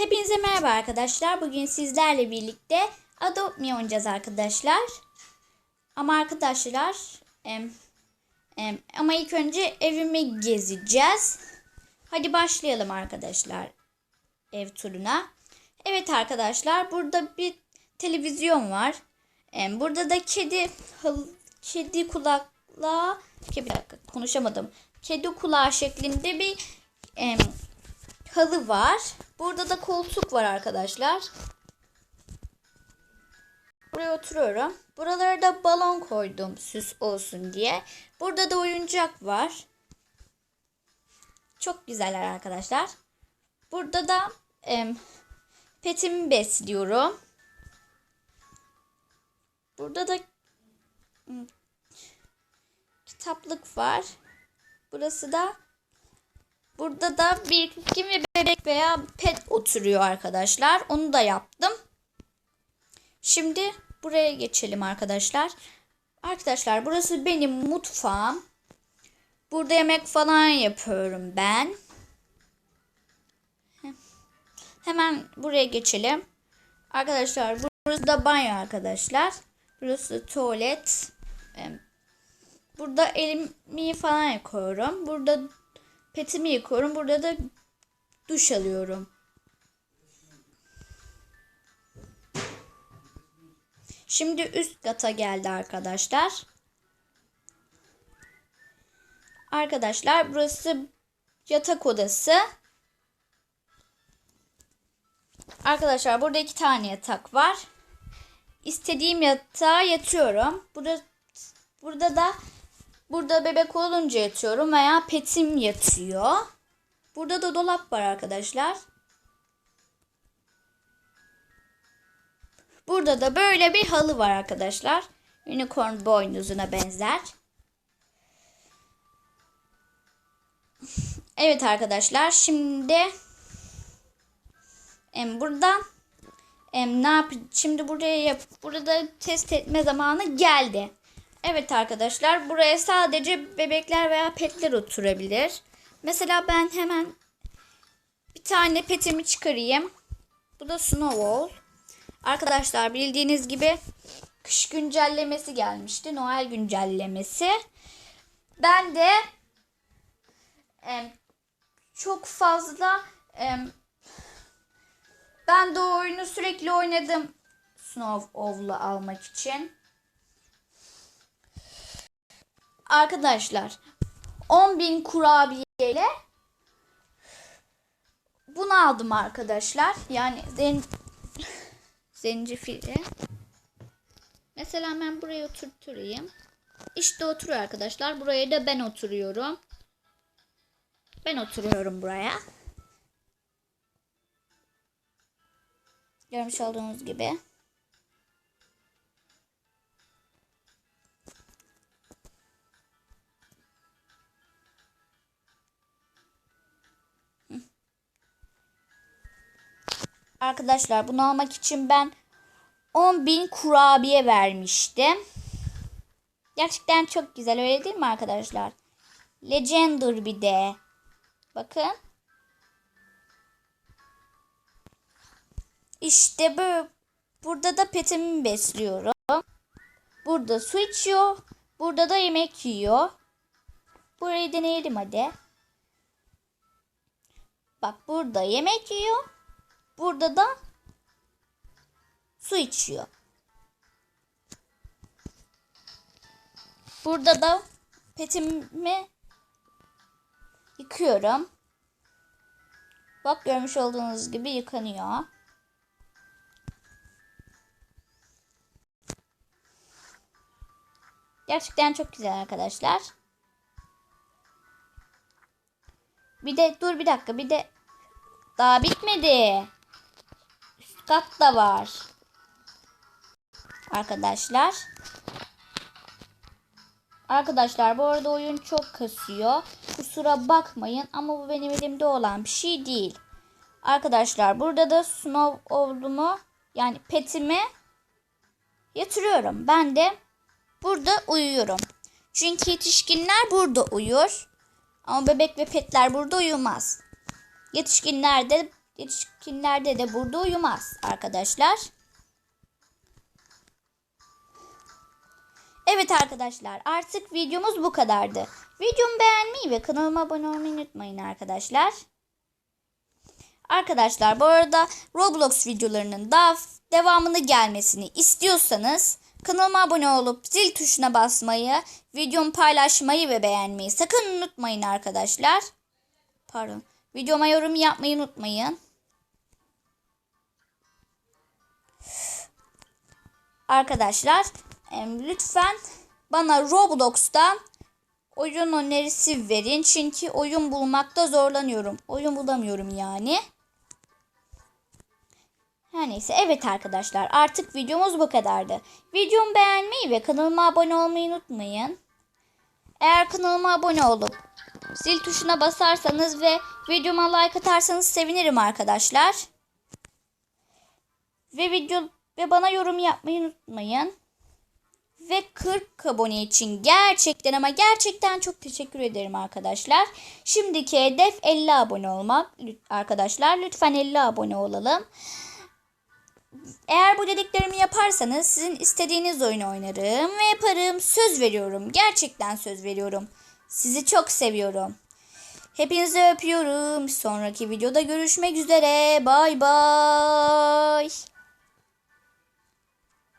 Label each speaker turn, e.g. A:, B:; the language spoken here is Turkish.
A: Hepinize merhaba arkadaşlar. Bugün sizlerle birlikte Adopt Me oynayacağız arkadaşlar. Ama arkadaşlar em, em, ama ilk önce evimi gezeceğiz. Hadi başlayalım arkadaşlar ev turuna. Evet arkadaşlar burada bir televizyon var. Em, burada da kedi hıl- kedi kulakla bir dakika konuşamadım. Kedi kulağı şeklinde bir em, halı var. Burada da koltuk var arkadaşlar. Buraya oturuyorum. Buralara da balon koydum süs olsun diye. Burada da oyuncak var. Çok güzeller arkadaşlar. Burada da em, petimi besliyorum. Burada da hmm, kitaplık var. Burası da Burada da bir kimi bebek veya pet oturuyor arkadaşlar. Onu da yaptım. Şimdi buraya geçelim arkadaşlar. Arkadaşlar burası benim mutfağım. Burada yemek falan yapıyorum ben. Hemen buraya geçelim. Arkadaşlar burası da banyo arkadaşlar. Burası tuvalet. Burada elimi falan yıkıyorum. Burada petimi yıkıyorum. Burada da duş alıyorum. Şimdi üst kata geldi arkadaşlar. Arkadaşlar burası yatak odası. Arkadaşlar burada iki tane yatak var. İstediğim yatağa yatıyorum. Burada burada da Burada bebek olunca yatıyorum veya petim yatıyor. Burada da dolap var arkadaşlar. Burada da böyle bir halı var arkadaşlar. Unicorn boynuzuna benzer. Evet arkadaşlar şimdi em, buradan em, ne yap şimdi buraya yap burada test etme zamanı geldi. Evet arkadaşlar buraya sadece bebekler veya petler oturabilir. Mesela ben hemen bir tane petimi çıkarayım. Bu da Snowball. Arkadaşlar bildiğiniz gibi kış güncellemesi gelmişti. Noel güncellemesi. Ben de e, çok fazla e, ben de o oyunu sürekli oynadım. Snowball'u almak için. Arkadaşlar 10.000 kurabiyeyle bunu aldım arkadaşlar. Yani zen zencefili. Mesela ben buraya oturturayım. İşte oturuyor arkadaşlar. Buraya da ben oturuyorum. Ben oturuyorum buraya. Görmüş olduğunuz gibi. Arkadaşlar bunu almak için ben 10.000 kurabiye vermiştim. Gerçekten çok güzel öyle değil mi arkadaşlar? Legender bir de. Bakın. İşte bu. Burada da petimi besliyorum. Burada su içiyor. Burada da yemek yiyor. Burayı deneyelim hadi. Bak burada yemek yiyor. Burada da su içiyor. Burada da petimi yıkıyorum. Bak görmüş olduğunuz gibi yıkanıyor. Gerçekten çok güzel arkadaşlar. Bir de dur bir dakika bir de daha bitmedi. Kat da var. Arkadaşlar. Arkadaşlar bu arada oyun çok kasıyor. Kusura bakmayın ama bu benim elimde olan bir şey değil. Arkadaşlar burada da snow olduğumu yani petimi yatırıyorum. Ben de burada uyuyorum. Çünkü yetişkinler burada uyur. Ama bebek ve petler burada uyumaz. Yetişkinler de Yetişkinlerde de burada uyumaz arkadaşlar. Evet arkadaşlar artık videomuz bu kadardı. Videomu beğenmeyi ve kanalıma abone olmayı unutmayın arkadaşlar. Arkadaşlar bu arada Roblox videolarının daha devamını gelmesini istiyorsanız kanalıma abone olup zil tuşuna basmayı, videomu paylaşmayı ve beğenmeyi sakın unutmayın arkadaşlar. Pardon. Videoma yorum yapmayı unutmayın. Arkadaşlar lütfen bana Roblox'tan oyun önerisi verin. Çünkü oyun bulmakta zorlanıyorum. Oyun bulamıyorum yani. Her neyse evet arkadaşlar artık videomuz bu kadardı. Videomu beğenmeyi ve kanalıma abone olmayı unutmayın. Eğer kanalıma abone olup zil tuşuna basarsanız ve videoma like atarsanız sevinirim arkadaşlar. Ve video ve bana yorum yapmayı unutmayın. Ve 40 abone için gerçekten ama gerçekten çok teşekkür ederim arkadaşlar. Şimdiki hedef 50 abone olmak arkadaşlar. Lütfen 50 abone olalım. Eğer bu dediklerimi yaparsanız sizin istediğiniz oyunu oynarım ve yaparım. Söz veriyorum. Gerçekten söz veriyorum. Sizi çok seviyorum. Hepinizi öpüyorum. Sonraki videoda görüşmek üzere. Bay bay.